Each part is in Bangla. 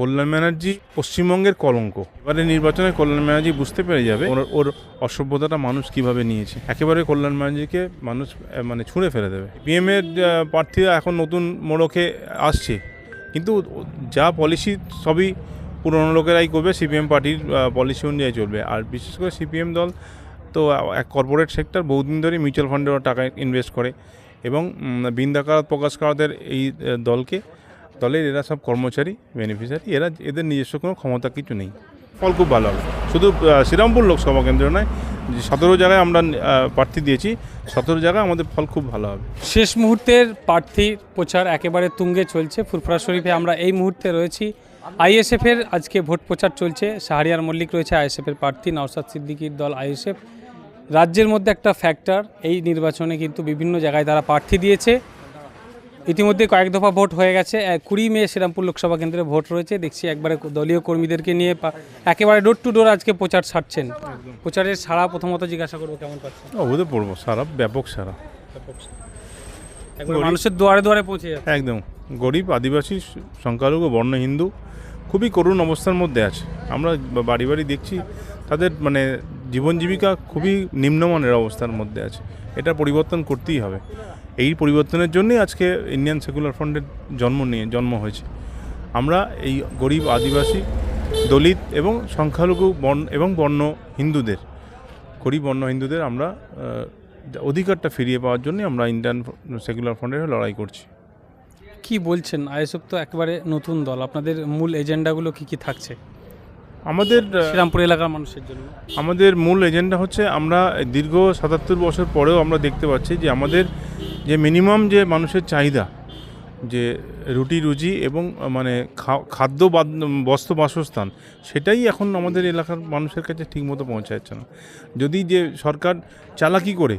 কল্যাণ ব্যানার্জি পশ্চিমবঙ্গের কলঙ্ক। এবারে নির্বাচনে কল্যাণ ব্যানার্জি বুঝতে পেরে যাবে ওর ওর অসভ্যতাটা মানুষ কীভাবে নিয়েছে। একেবারে কল্যাণ ব্যানার্জিকে মানুষ মানে ছুঁড়ে ফেলে দেবে। পিএম এর প্রার্থীরা এখন নতুন মোড়কে আসছে। কিন্তু যা পলিসি সবই পুরনো লোকেরাই করবে সিপিএম পার্টির পলিসি অনুযায়ী চলবে। আর বিশেষ করে সিপিএম দল তো এক কর্পোরেট সেক্টর বহুদিন ধরে মিউচুয়াল ফান্ডে টাকা ইনভেস্ট করে এবং বৃন্দাকার প্রকাশ করাদের এই দলকে দলের এরা সব কর্মচারী বেনিফিশিয়ারি এরা এদের নিজস্ব কোনো ক্ষমতা কিছু নেই। ফল খুব ভালো হবে। শুধু শ্রীরামপুর লোকসভা কেন্দ্র নয় সতেরো জায়গায় আমরা প্রার্থী দিয়েছি, সতেরো জায়গায় আমাদের ফল খুব ভালো হবে। শেষ মুহূর্তের প্রার্থী প্রচার একেবারে তুঙ্গে চলছে। ফুরফুরা শরীফে আমরা এই মুহূর্তে রয়েছি। আইএসএফের আজকে ভোট প্রচার চলছে। শাহরিয়ার মল্লিক রয়েছে আইএসএফের প্রার্থী। নওসাদ সিদ্দিকির দল আইএসএফ। রাজ্যের মধ্যে একটা ফ্যাক্টর এই নির্বাচনে কিন্তু বিভিন্ন জায়গায় তারা প্রার্থী দিয়েছে। ইতিমধ্যে কয়েক দফা ভোট হয়ে গেছে। কুড়ি মে শ্রীরামপুর লোকসভা কেন্দ্রে ভোট রয়েছে। দেখছি একবারে দলীয় কর্মীদেরকে নিয়ে একেবারে ডোর টু ডোর আজকে প্রচার ছাড়ছেন। প্রচারের সারা প্রথমত জিজ্ঞাসা করব কেমন পাচ্ছেন? পড়ব সারা ব্যাপক সারা মানুষের দুয়ারে দুয়ারে পৌঁছে যাচ্ছে। একদম। গরিব আদিবাসী সংখ্যালঘু বর্ণ হিন্দু খুবই করুণ অবস্থার মধ্যে আছে। আমরা বাড়ি বাড়ি দেখছি তাদের মানে জীবন জীবিকা খুবই নিম্নমানের অবস্থার মধ্যে আছে। এটা পরিবর্তন করতেই হবে। এই পরিবর্তনের জন্যই আজকে ইন্ডিয়ান সেকুলার ফ্রন্টের জন্ম নিয়ে, জন্ম হয়েছে। আমরা এই গরিব আদিবাসী, দলিত এবং সংখ্যালঘু বর্ণ এবং বর্ণ হিন্দুদের, গরিব বর্ণ হিন্দুদের আমরা অধিকারটা ফিরিয়ে পাওয়ার জন্য আমরা ইন্ডিয়ান সেকুলার ফ্রন্টের লড়াই করছি। কি বলছেন? আইএসএফ তো একেবারে নতুন দল। আপনাদের মূল এজেন্ডাগুলো কি কি থাকছে? আমাদের শ্রীরামপুর এলাকার মানুষের জন্য। আমাদের মূল এজেন্ডা হচ্ছে আমরা দীর্ঘ সাতাত্তর বছর পরেও আমরা দেখতে পাচ্ছি যে আমাদের যে মিনিমাম যে মানুষের চাহিদা যে রুটি রুজি এবং মানে খা- খাদ্য বস্ত্র বাসস্থান সেটাই এখন আমাদের এলাকার মানুষের কাছে ঠিকমতো পৌঁছাচ্ছে না। যদি যে সরকার চালাকি করে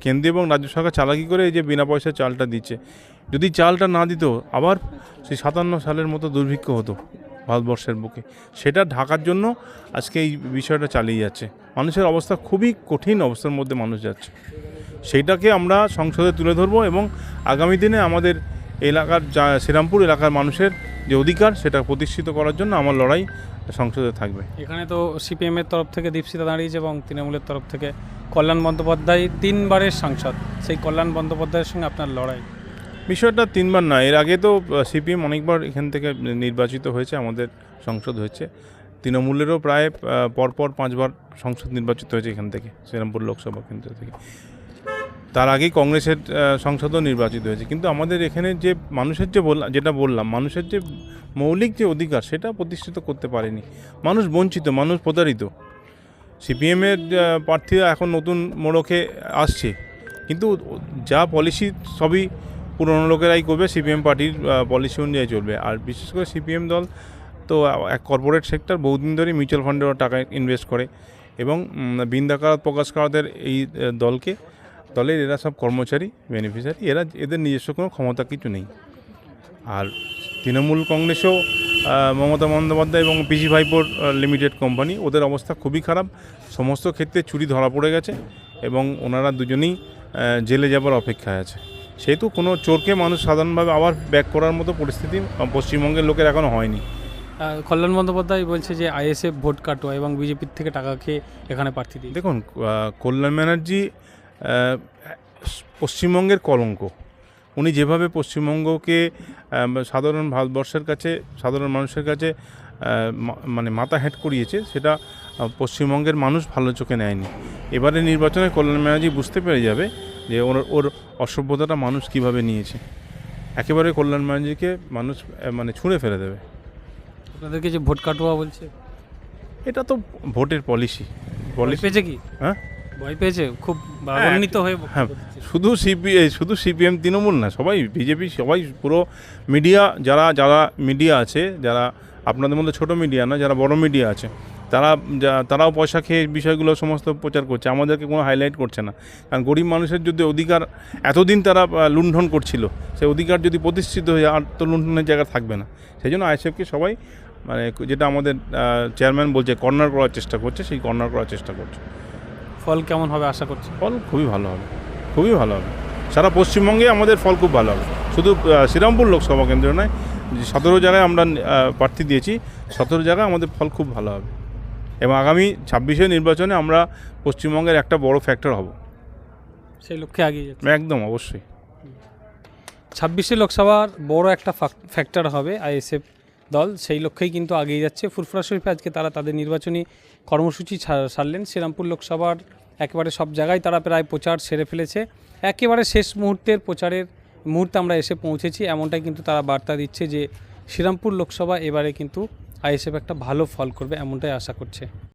কেন্দ্রীয় এবং রাজ্য সরকার চালাকি করে এই যে বিনা পয়সায় চালটা দিচ্ছে যদি চালটা না দিত আবার সেই সাতান্ন সালের মতো দুর্ভিক্ষ হতো। ভারতবর্ষের বুকে। সেটা ঢাকার জন্য আজকে এই বিষয়টা চালিয়ে যাচ্ছে। মানুষের অবস্থা খুবই কঠিন অবস্থার মধ্যে মানুষ যাচ্ছে। সেইটাকে আমরা সংসদে তুলে ধরবো এবং আগামী দিনে আমাদের এলাকার যা শ্রীরামপুর এলাকার মানুষের যে অধিকার, সেটা প্রতিষ্ঠিত করার জন্য আমার লড়াই সংসদে থাকবে। এখানে তো সিপিএম এর তরফ থেকে দীপশিতা দাঁড়িয়েছে এবং তৃণমূলের তরফ থেকে কল্যাণ বন্দ্যোপাধ্যায় তিনবারের সাংসদ। সেই কল্যাণ বন্দ্যোপাধ্যায়ের সঙ্গে আপনার লড়াই। বিষয়টা তিনবার না এর আগে তো সিপিএম অনেকবার এখান থেকে নির্বাচিত হয়েছে, আমাদের সংসদ হয়েছে। তৃণমূলেরও প্রায় পরপর পাঁচবার সংসদ নির্বাচিত হয়েছে এখান থেকে, শ্রীরামপুর লোকসভা কেন্দ্র থেকে। তার আগেই কংগ্রেসের সংসদও নির্বাচিত হয়েছে। কিন্তু আমাদের এখানে যে মানুষের যে বললাম যেটা বললাম, মানুষের যে মৌলিক যে অধিকার, সেটা প্রতিষ্ঠিত করতে পারেনি। মানুষ বঞ্চিত, মানুষ প্রতারিত। সিপিএমের প্রার্থীরা এখন নতুন মোড়কে আসছে। কিন্তু যা পলিসি সবই পুরনো লোকেরাই করবে সিপিএম পার্টির পলিসি অনুযায়ী চলবে। আর বিশেষ করে সিপিএম দল তো এক কর্পোরেট সেক্টর বহুদিন ধরে মিউচুয়াল ফান্ডে ওরা টাকা ইনভেস্ট করে এবং বৃন্দাকার প্রকাশ করাদের এই দলকে, দলের এরা সব কর্মচারী বেনিফিশিয়ারি এরা এদের নিজস্ব কোনো ক্ষমতা কিছু নেই। আর তৃণমূল কংগ্রেসও মমতা বন্দ্যোপাধ্যায় এবং পিজি ভাইপোর লিমিটেড কোম্পানি ওদের অবস্থা খুবই খারাপ। সমস্ত ক্ষেত্রে চুরি ধরা পড়ে গেছে এবং ওনারা দুজনেই জেলে যাবার অপেক্ষায় আছে। সেহেতু কোনো চোরকে মানুষ সাধারণভাবে আবার ব্যাক করার মতো পরিস্থিতি পশ্চিমবঙ্গের লোকের এখনও হয়নি। কল্যাণ বন্দ্যোপাধ্যায় বলছে যে আইএসএফ ভোট কাটোয়া এবং বিজেপির থেকে টাকা খেয়ে এখানে প্রার্থী দিয়ে। দেখুন কল্যাণ ব্যানার্জি পশ্চিমবঙ্গের কলঙ্ক। উনি যেভাবে পশ্চিমবঙ্গকে সাধারণ ভারতবর্ষের কাছে সাধারণ মানুষের কাছে মানে মাথা হেঁট করিয়েছে সেটা পশ্চিমবঙ্গের মানুষ ভালো চোখে নেয়নি। এবারে নির্বাচনে কল্যাণ ব্যানার্জি বুঝতে পেরে যাবে যে ওর ওর অসভ্যতাটা মানুষ কীভাবে নিয়েছে। একেবারে কল্যাণ ব্যানার্জিকে মানুষ মানে ছুঁড়ে ফেলে দেবে। আপনাদেরকে যে ভোট কাটোয়া বলছে? এটা তো ভোটের পলিসি। পলিসি পেয়েছে কি? হ্যাঁ? ভয় পেয়েছে? খুব রাগান্বিত হয়ে হ্যাঁ দিচ্ছে। শুধু সিপি শুধু সিপিএম তৃণমূল না সবাই বিজেপি সবাই পুরো মিডিয়া যারা যারা মিডিয়া আছে যারা আপনাদের মধ্যে ছোট মিডিয়া না যারা বড় মিডিয়া আছে তারা যা- তারাও পয়সা খেয়ে বিষয়গুলো সমস্ত প্রচার করছে আমাদেরকে কোনো হাইলাইট করছে না। কারণ গরিব মানুষের যদি অধিকার এতদিন তারা লুণ্ঠন করছিল সেই অধিকার যদি প্রতিষ্ঠিত হয়ে আর তো লুণ্ঠনের জায়গা থাকবে না। সেই জন্য আইএসএফকে সবাই মানে যেটা আমাদের চেয়ারম্যান বলছে কর্নার করার চেষ্টা করছে সেই কর্নার করার চেষ্টা করছে। ফল কেমন হবে আশা করছি ফল খুবই ভালো হবে খুবই ভালো হবে। সারা পশ্চিমবঙ্গে আমাদের ফল খুব ভালো হবে। শুধু শ্রীরামপুর লোকসভা কেন্দ্র নয় যে সতেরো জায়গায় আমরা প্রার্থী দিয়েছি সতেরো জায়গায় আমাদের ফল খুব ভালো হবে। এবং আগামী ছাব্বিশে নির্বাচনে আমরা পশ্চিমবঙ্গের একটা বড় ফ্যাক্টর হব। সেই লক্ষ্যে এগিয়ে যাচ্ছে। একদম অবশ্যই। ছাব্বিশে লোকসভার বড় একটা ফ্যাক্টর হবে আইএসএফ দল। সেই লক্ষ্যেই কিন্তু আগিয়ে যাচ্ছে। ফুরফুরা শরীফে আজকে তারা তাদের নির্বাচনী কর্মসূচি সারলেন। শ্রীরামপুর লোকসভার একেবারে সব জায়গায় তারা প্রায় প্রচার সেরে ফেলেছে। একেবারে শেষ মুহূর্তের প্রচারের মুহূর্তে আমরা এসে পৌঁছেছি। এমনটাই কিন্তু তারা বার্তা দিচ্ছে যে শ্রীরামপুর লোকসভা এবারে কিন্তু আইএসএফ একটা ভালো ফল করবে এমনটাই আশা করছে।